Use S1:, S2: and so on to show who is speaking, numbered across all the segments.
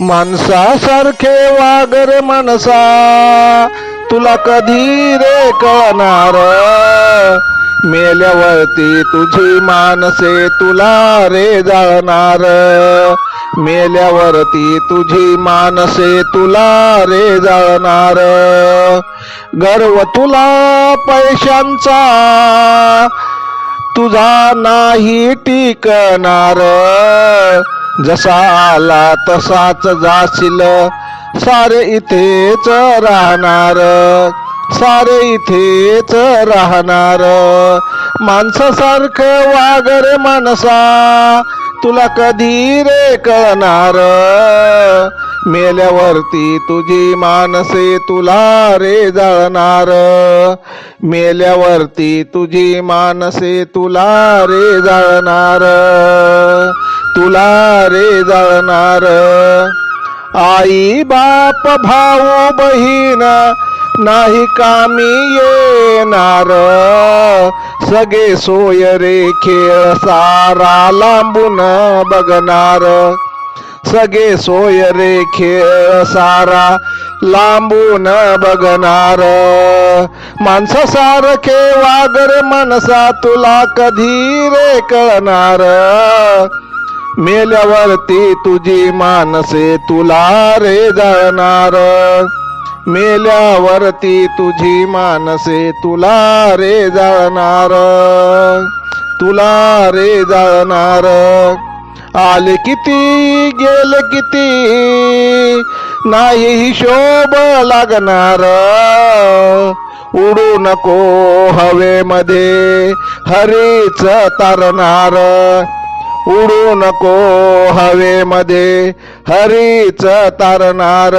S1: माणसासारखे वागर मनसा तुला कधी रे कळणार? मेल्यावरती तुझी मानसे तुला रे जाणार मेल्यावरती तुझी मानसे तुला रे जाणार गर्व तुला पैशांचा तुझा नाही टिकणार. जसा आला तसाच जाशील सारे इथेच राहणार. सारे इथेच राहणार. माणसासारखं वागर माणसा तुला कधी रे कळणार? मेल्यावरती तुझी मानसे तुला रे जाणार मेल्यावरती तुझी मानसे तुला रे जाणार तुला रे जाणार आई बाप भाऊ बहीण नाही कामी येणार? सगळे सोय रे खेळ सारा लांबून बघणार. सगळे सोय रे खेळ सारा लांबून बघणार. माणसासारखे वागर मनसा तुला कधी रे कळणार? मेल्यावरती तुझी मानसे तुला रे जाणार मेल्यावरती तुझी मानसे तुला रे जाणार तुला रे जाणार आले किती गेले किती? नाही हिशोब लागणार. उडू नको हवेमध्ये हरीच तरणार. उडू नको हवेमध्ये. हरीच तारणार.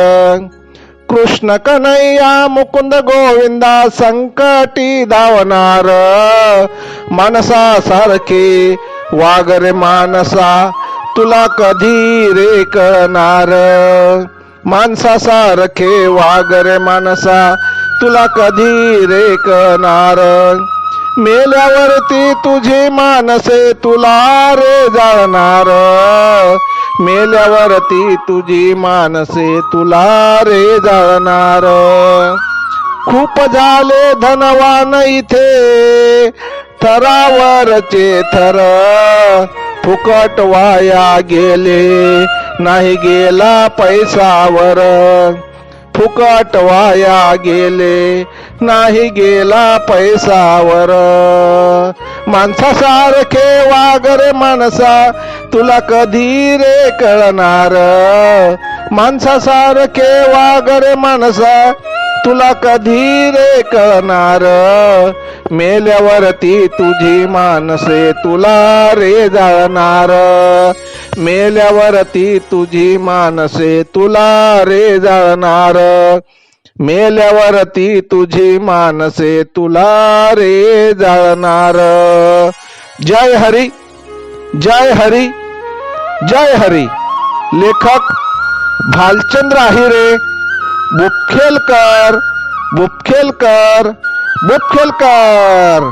S1: कृष्ण कन्हैया मुकुंद गोविंदा संकटी धावणार. माणसासारखे वागरे मानसा तुला कधी रे कळणार माणसासारखे वागरे मानसा तुला कधी रे कळणार मेल्यावरती तुझी मानसे तुला रे जाणार. मेल्यावरती तुझी मानसे तुला रे जाणार. खूप झाले धनवान इथे थरावरचे थर. फुकट वाया गेले नाही गेला पैसावर. फुकट वाया गेले नाही गेला पैसावर. माणसासारखे वागरे माणसा तुला कधी रे कळणार? माणसासारखे वागरे माणसा तुला कधी रे कळणार? मेल्यावरती तुझी माणसे तुला रे जाणार मेल्यावरती तुझी मानसे तुला रे जाणार. मेल्यावरती तुझी मानसे तुला रे जाणार. जय हरी जय हरी जय हरी. लेखक भालचंद्र आहिरे बुपखेलकर बुपखेलकर बुपखेलकर.